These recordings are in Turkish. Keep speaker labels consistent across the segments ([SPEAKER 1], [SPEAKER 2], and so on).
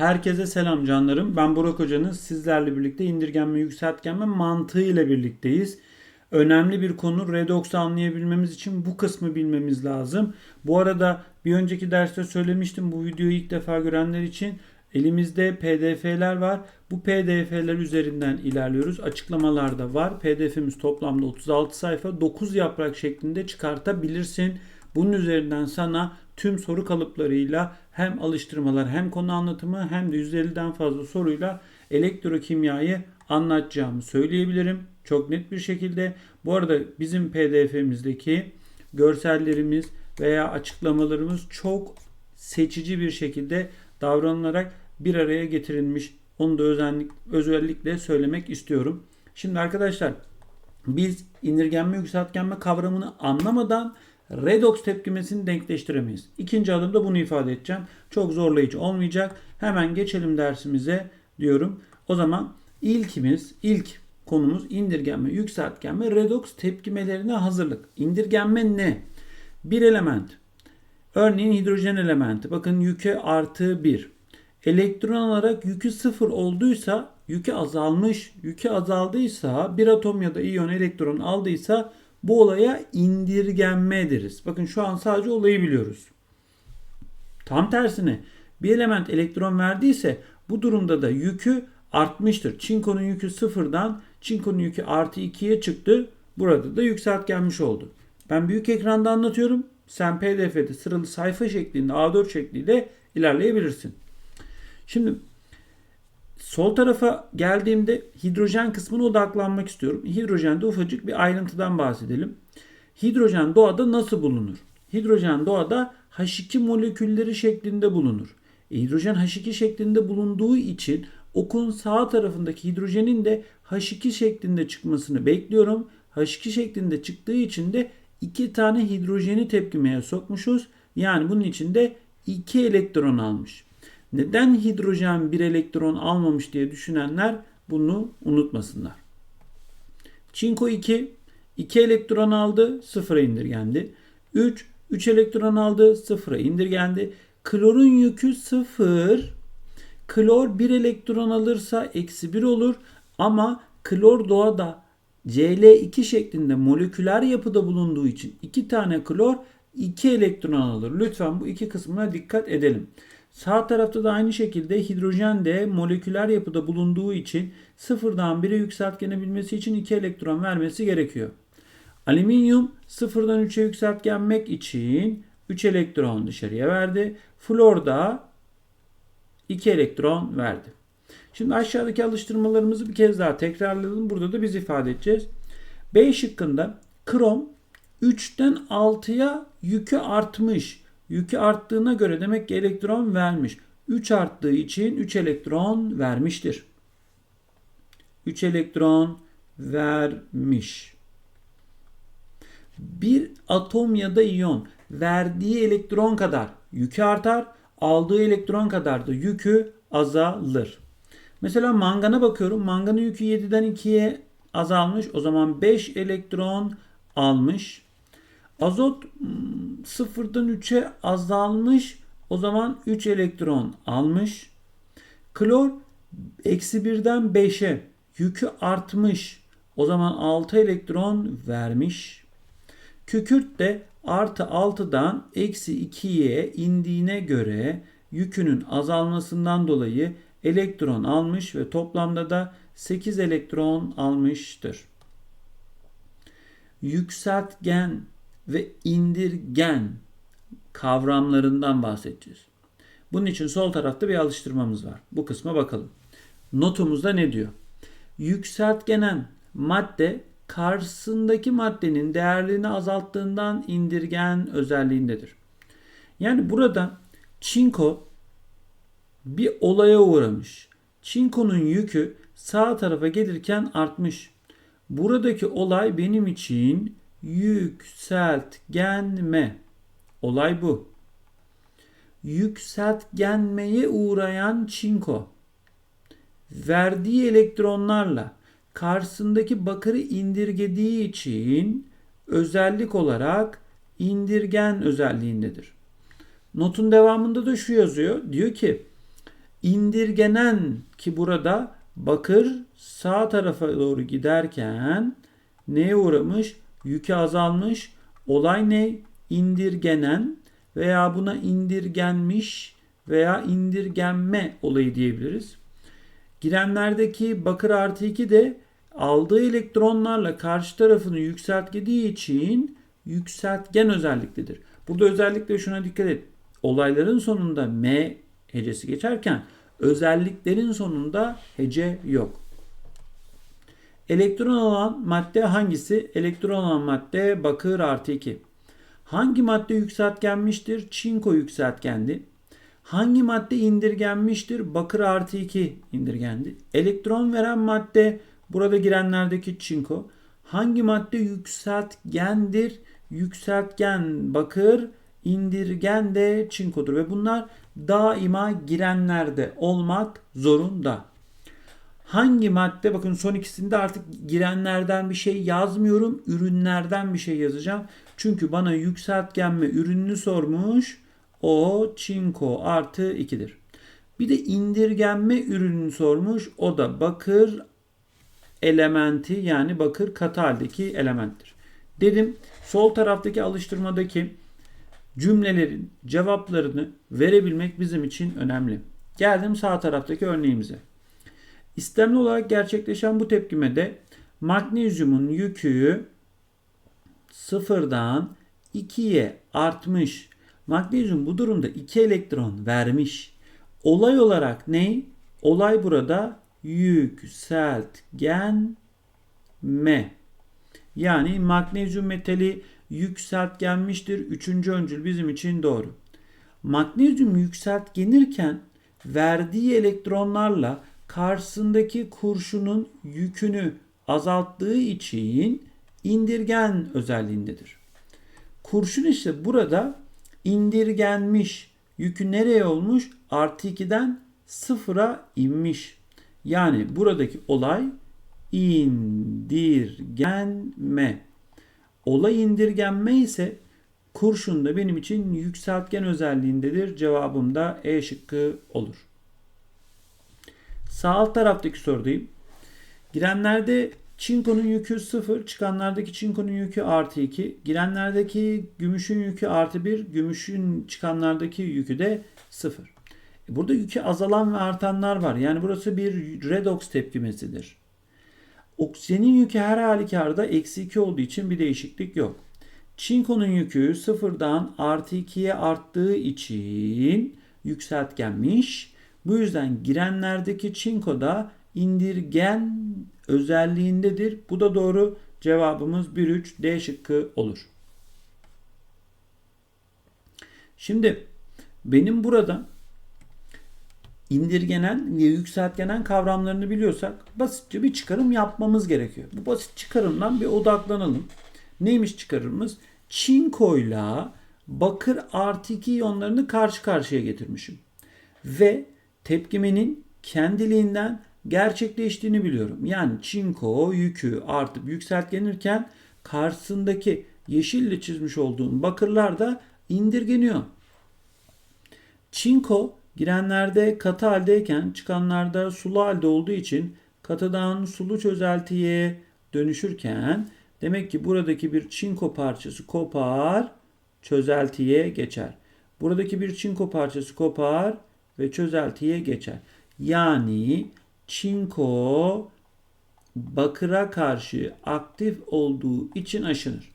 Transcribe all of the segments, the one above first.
[SPEAKER 1] Herkese selam canlarım. Ben Burak Hoca'nız. Sizlerle birlikte indirgenme, yükseltgenme mantığı ile birlikteyiz. Önemli bir konu. Redox'u anlayabilmemiz için bu kısmı bilmemiz lazım. Bu arada bir önceki derste söylemiştim. Bu videoyu ilk defa görenler için elimizde pdf'ler var. Bu pdf'ler üzerinden ilerliyoruz. Açıklamalarda var. pdf'imiz toplamda 36 sayfa. 9 yaprak şeklinde çıkartabilirsin. Bunun üzerinden sana tüm soru kalıplarıyla hem alıştırmalar hem konu anlatımı hem de 150'den fazla soruyla elektrokimyayı anlatacağımı söyleyebilirim. Çok net bir şekilde. Bu arada bizim pdf'imizdeki görsellerimiz veya açıklamalarımız çok seçici bir şekilde davranılarak bir araya getirilmiş. Onu da özellik, özellikle söylemek istiyorum. Şimdi arkadaşlar biz indirgenme yükseltgenme kavramını anlamadan redox tepkimesini denkleştiremeyiz. İkinci adımda bunu ifade edeceğim. Çok zorlayıcı olmayacak. Hemen geçelim dersimize diyorum. O zaman ilkimiz, ilk konumuz indirgenme, yükseltgenme, redox tepkimelerine hazırlık. İndirgenme ne? Bir element. Örneğin hidrojen elementi. Bakın yükü artı 1. Elektron alarak yükü sıfır olduysa yükü azalmış. Yükü azaldıysa bir atom ya da iyon elektron aldıysa bu olaya indirgenme deriz. Bakın şu an sadece olayı biliyoruz. Tam tersine bir element elektron verdiyse bu durumda da yükü artmıştır. Çinkonun yükü sıfırdan çinkonun yükü artı 2'ye çıktı. Burada da yükseltgenmiş oldu. Ben büyük ekranda anlatıyorum. Sen pdf'de sıralı sayfa şeklinde A4 şekliyle ilerleyebilirsin. Şimdi sol tarafa geldiğimde hidrojen kısmına odaklanmak istiyorum. Hidrojende ufacık bir ayrıntıdan bahsedelim. Hidrojen doğada nasıl bulunur? Hidrojen doğada H2 molekülleri şeklinde bulunur. E, hidrojen H2 şeklinde bulunduğu için okun sağ tarafındaki hidrojenin de H2 şeklinde çıkmasını bekliyorum. H2 şeklinde çıktığı için de iki tane hidrojeni tepkimeye sokmuşuz. Yani bunun içinde iki elektron almış. Neden hidrojen bir elektron almamış diye düşünenler bunu unutmasınlar. Çinko 2 2 elektron aldı, sıfıra indirgendi. 3 3 elektron aldı, sıfıra indirgendi. Klorun yükü 0. Klor 1 elektron alırsa eksi 1 olur. Ama klor doğada Cl2 şeklinde moleküler yapıda bulunduğu için 2 tane klor 2 elektron alır. Lütfen bu iki kısmına dikkat edelim. Sağ tarafta da aynı şekilde hidrojen de moleküler yapıda bulunduğu için sıfırdan 1'e yükseltgenebilmesi için 2 elektron vermesi gerekiyor. Alüminyum sıfırdan 3'e yükseltgenmek için 3 elektron dışarıya verdi. Flor da 2 elektron verdi. Şimdi aşağıdaki alıştırmalarımızı bir kez daha tekrarlayalım. Burada da biz ifade edeceğiz. B şıkkında krom 3'ten 6'ya yükü artmış. Yükü arttığına göre demek ki elektron vermiş. 3 arttığı için 3 elektron vermiştir. 3 elektron vermiş. Bir atom ya da iyon verdiği elektron kadar yükü artar, aldığı elektron kadar da yükü azalır. Mesela mangana bakıyorum. Manganın yükü 7'den 2'ye azalmış. O zaman 5 elektron almış. Azot sıfırdan 3'e azalmış. O zaman 3 elektron almış. Klor eksi 1'den 5'e yükü artmış. O zaman 6 elektron vermiş. Kükürt de artı 6'dan eksi 2'ye indiğine göre yükünün azalmasından dolayı elektron almış ve toplamda da 8 elektron almıştır. Yükseltgen ve indirgen kavramlarından bahsedeceğiz. Bunun için sol tarafta bir alıştırmamız var. Bu kısma bakalım. Notumuzda ne diyor? Yükseltgenen madde karşısındaki maddenin değerlerini azalttığından indirgen özelliğindedir. Yani burada çinko bir olaya uğramış. Çinkonun yükü sağ tarafa gelirken artmış. Buradaki olay benim için yükseltgenme. Olay bu. Yükseltgenmeye uğrayan çinko verdiği elektronlarla karşısındaki bakırı indirgediği için özellik olarak indirgen özelliğindedir. Notun devamında da şu yazıyor. Diyor ki indirgenen ki burada bakır sağ tarafa doğru giderken neye uğramış? Yükü azalmış. Olay ne? İndirgenen veya buna indirgenmiş veya indirgenme olayı diyebiliriz. Girenlerdeki bakır artı 2 de aldığı elektronlarla karşı tarafını yükseltgediği için yükseltgen özelliklidir. Burada özellikle şuna dikkat et. Olayların sonunda M hecesi geçerken özelliklerin sonunda hece yok. Elektron olan madde hangisi? Elektron olan madde bakır artı 2. Hangi madde yükseltgenmiştir? Çinko yükseltgendi. Hangi madde indirgenmiştir? Bakır artı 2 indirgendi. Elektron veren madde burada girenlerdeki çinko. Hangi madde yükseltgendir? Yükseltgen bakır, indirgen de çinkodur ve bunlar daima girenlerde olmak zorunda. Hangi madde bakın son ikisinde artık girenlerden bir şey yazmıyorum. Ürünlerden bir şey yazacağım. Çünkü bana yükseltgen ve ürününü sormuş. O çinko artı 2'dir. Bir de indirgenme ürününü sormuş. O da bakır elementi yani bakır katı haldeki elementtir. Dedim sol taraftaki alıştırmadaki cümlelerin cevaplarını verebilmek bizim için önemli. Geldim sağ taraftaki örneğimize. İstemli olarak gerçekleşen bu tepkimede magnezyumun yükü sıfırdan 2'ye artmış. Magnezyum bu durumda 2 elektron vermiş. Olay olarak ne? Olay burada yükseltgenme. Yani magnezyum metali yükseltgenmiştir. Üçüncü öncül bizim için doğru. Magnezyum yükseltgenirken verdiği elektronlarla karşısındaki kurşunun yükünü azalttığı için indirgen özelliğindedir. Kurşun ise burada indirgenmiş. Yükü nereye olmuş? Artı 2'den sıfıra inmiş. Yani buradaki olay indirgenme. Olay indirgenme ise kurşun da benim için yükseltgen özelliğindedir. Cevabım da E şıkkı olur. Sağ alt taraftaki sorudayım. Girenlerde çinkonun yükü 0, çıkanlardaki çinkonun yükü artı 2. Girenlerdeki gümüşün yükü artı 1, gümüşün çıkanlardaki yükü de 0. E, burada yükü azalan ve artanlar var. Yani burası bir redox tepkimesidir. Oksijenin yükü her halükarda eksi 2 olduğu için bir değişiklik yok. Çinkonun yükü sıfırdan artı 2'ye arttığı için yükseltgenmiş. Bu yüzden girenlerdeki çinko da indirgen özelliğindedir. Bu da doğru. Cevabımız 1-3 D şıkkı olur. Şimdi benim burada indirgenen ve yükseltgenen kavramlarını biliyorsak basitçe bir çıkarım yapmamız gerekiyor. Bu basit çıkarımdan bir odaklanalım. Neymiş çıkarımımız? Çinkoyla bakır artı 2 iyonlarını karşı karşıya getirmişim. Ve tepkimenin kendiliğinden gerçekleştiğini biliyorum. Yani çinko yükü artıp yükseltgenirken karşısındaki yeşille çizmiş olduğum bakırlar da indirgeniyor. Çinko Girenlerde katı haldeyken çıkanlarda sulu halde olduğu için katıdan sulu çözeltiye dönüşürken demek ki buradaki bir çinko parçası kopar çözeltiye geçer. Buradaki bir çinko parçası kopar ve çözeltiye geçer. Yani çinko bakıra karşı aktif olduğu için aşınır.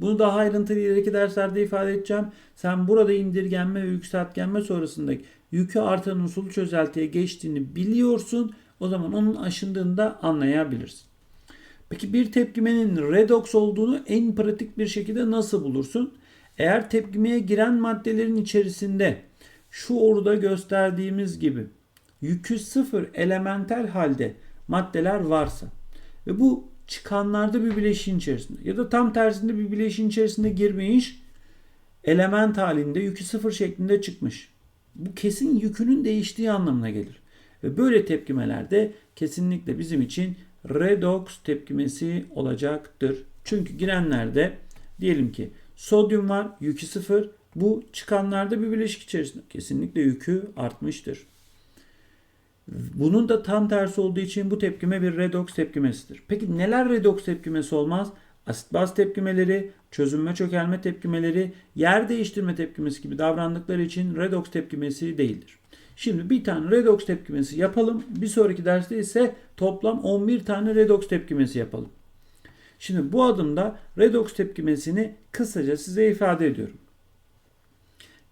[SPEAKER 1] Bunu daha ayrıntılı ileriki derslerde ifade edeceğim. Sen burada indirgenme ve yükseltgenme sonrasındaki yükü artan usul çözeltiye geçtiğini biliyorsun. O zaman onun aşındığını da anlayabilirsin. Peki bir tepkimenin redox olduğunu en pratik bir şekilde nasıl bulursun? Eğer tepkimeye giren maddelerin içerisinde şu orada gösterdiğimiz gibi yükü sıfır elementer halde maddeler varsa ve bu çıkanlarda bir bileşiğin içerisinde ya da tam tersinde bir bileşiğin içerisinde girmiş element halinde yükü sıfır şeklinde çıkmış. Bu kesin yükünün değiştiği anlamına gelir. Ve böyle tepkimelerde kesinlikle bizim için redox tepkimesi olacaktır. Çünkü girenlerde diyelim ki sodyum var yükü sıfır. Bu çıkanlarda bir bileşik içerisinde kesinlikle yükü artmıştır. Bunun da tam tersi olduğu için bu tepkime bir redoks tepkimesidir. Peki neler redoks tepkimesi olmaz? Asit baz tepkimeleri, çözünme çökelme tepkimeleri, yer değiştirme tepkimesi gibi davrandıkları için redoks tepkimesi değildir. Şimdi bir tane redoks tepkimesi yapalım. Bir sonraki derste ise toplam 11 tane redoks tepkimesi yapalım. Şimdi bu adımda redoks tepkimesini kısaca size ifade ediyorum.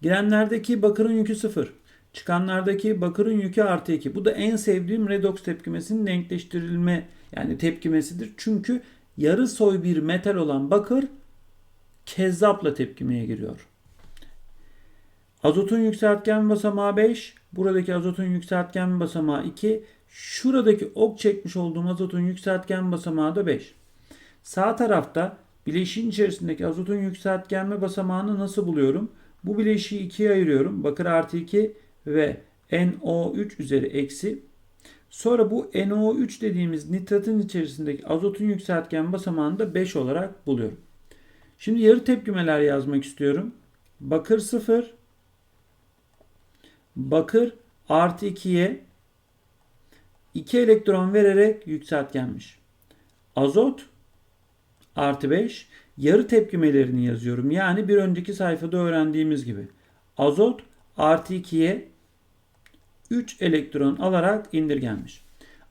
[SPEAKER 1] Girenlerdeki bakırın yükü 0. Çıkanlardaki bakırın yükü artı 2. Bu da en sevdiğim redoks tepkimesinin denkleştirilme yani tepkimesidir. Çünkü yarı soy bir metal olan bakır kezzapla tepkimeye giriyor. Azotun yükseltgen basamağı 5. Buradaki azotun yükseltgen basamağı 2. Şuradaki ok çekmiş olduğum azotun yükseltgen basamağı da 5. Sağ tarafta bileşiğin içerisindeki azotun yükseltgenme basamağını nasıl buluyorum? Bu bileşiği ikiye ayırıyorum. Bakır artı 2 ve NO3 üzeri eksi. Sonra bu NO3 dediğimiz nitratın içerisindeki azotun yükseltgen basamağını da 5 olarak buluyorum. Şimdi yarı tepkimeler yazmak istiyorum. Bakır 0, bakır artı 2'ye 2 elektron vererek yükseltgenmiş. Azot artı 5 yarı tepkimelerini yazıyorum. Yani bir önceki sayfada öğrendiğimiz gibi. Azot artı 2'ye 3 elektron alarak indirgenmiş.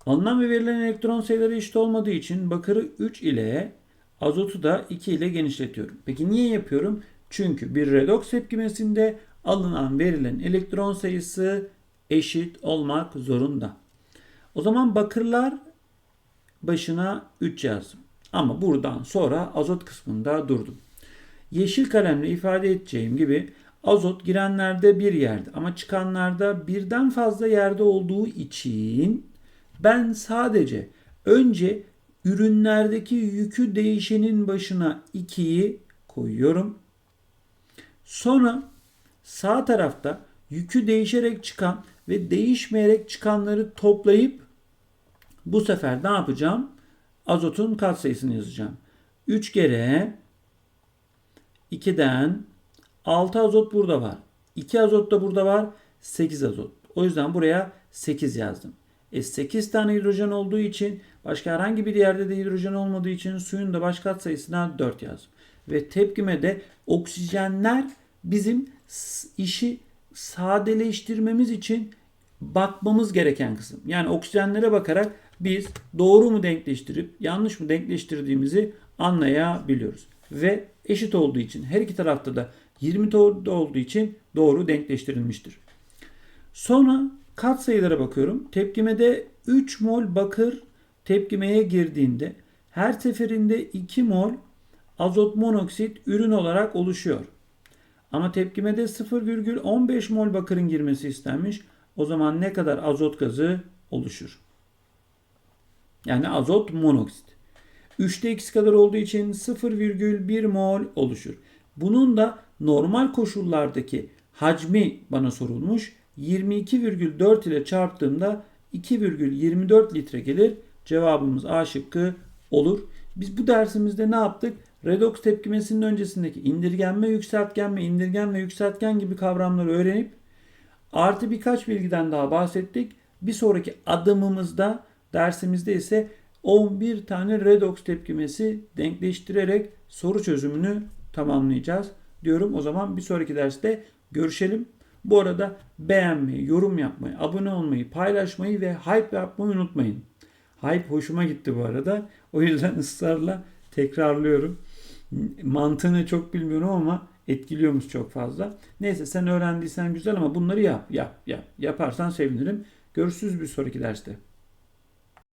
[SPEAKER 1] Alınan ve verilen elektron sayıları eşit olmadığı için bakırı 3 ile azotu da 2 ile genişletiyorum. Peki niye yapıyorum? Çünkü bir redoks tepkimesinde alınan verilen elektron sayısı eşit olmak zorunda. O zaman bakırlar başına 3 yazdım. Ama buradan sonra azot kısmında durdum. Yeşil kalemle ifade edeceğim gibi azot girenlerde bir yerde ama çıkanlarda birden fazla yerde olduğu için ben sadece önce ürünlerdeki yükü değişenin başına 2'yi koyuyorum. Sonra sağ tarafta yükü değişerek çıkan ve değişmeyerek çıkanları toplayıp bu sefer ne yapacağım? Azotun katsayısını yazacağım. 3 kere 2'den 6 azot burada var. 2 azot da burada var. 8 azot. O yüzden buraya 8 yazdım. E 8 tane hidrojen olduğu için başka herhangi bir yerde de hidrojen olmadığı için suyun da baş katsayısına 4 yazdım. Ve tepkime de oksijenler bizim işi sadeleştirmemiz için bakmamız gereken kısım. Yani oksijenlere bakarak biz doğru mu denkleştirip yanlış mı denkleştirdiğimizi anlayabiliyoruz. Ve eşit olduğu için her iki tarafta da 20 doğru olduğu için doğru denkleştirilmiştir. Sonra kat sayılara bakıyorum. Tepkimede 3 mol bakır tepkimeye girdiğinde her seferinde 2 mol azot monoksit ürün olarak oluşuyor. Ama tepkimede 0,15 mol bakırın girmesi istenmiş. O zaman ne kadar azot gazı oluşur? Yani azot monoksit. 3'te x kadar olduğu için 0,1 mol oluşur. Bunun da normal koşullardaki hacmi bana sorulmuş. 22,4 ile çarptığımda 2,24 litre gelir. Cevabımız A şıkkı olur. Biz bu dersimizde ne yaptık? Redoks tepkimesinin öncesindeki indirgenme, yükseltgenme, indirgen ve yükseltgen gibi kavramları öğrenip artı birkaç bilgiden daha bahsettik. Bir sonraki adımımızda dersimizde ise 11 tane redoks tepkimesi denkleştirerek soru çözümünü tamamlayacağız diyorum. O zaman bir sonraki derste görüşelim. Bu arada beğenmeyi, yorum yapmayı, abone olmayı, paylaşmayı ve hype yapmayı unutmayın. Hype hoşuma gitti bu arada. O yüzden ısrarla tekrarlıyorum. Mantığını çok bilmiyorum ama etkiliyormuş çok fazla. Neyse sen öğrendiysen güzel ama bunları yap, yap, yap. Yaparsan sevinirim. Görüşürüz bir sonraki derste.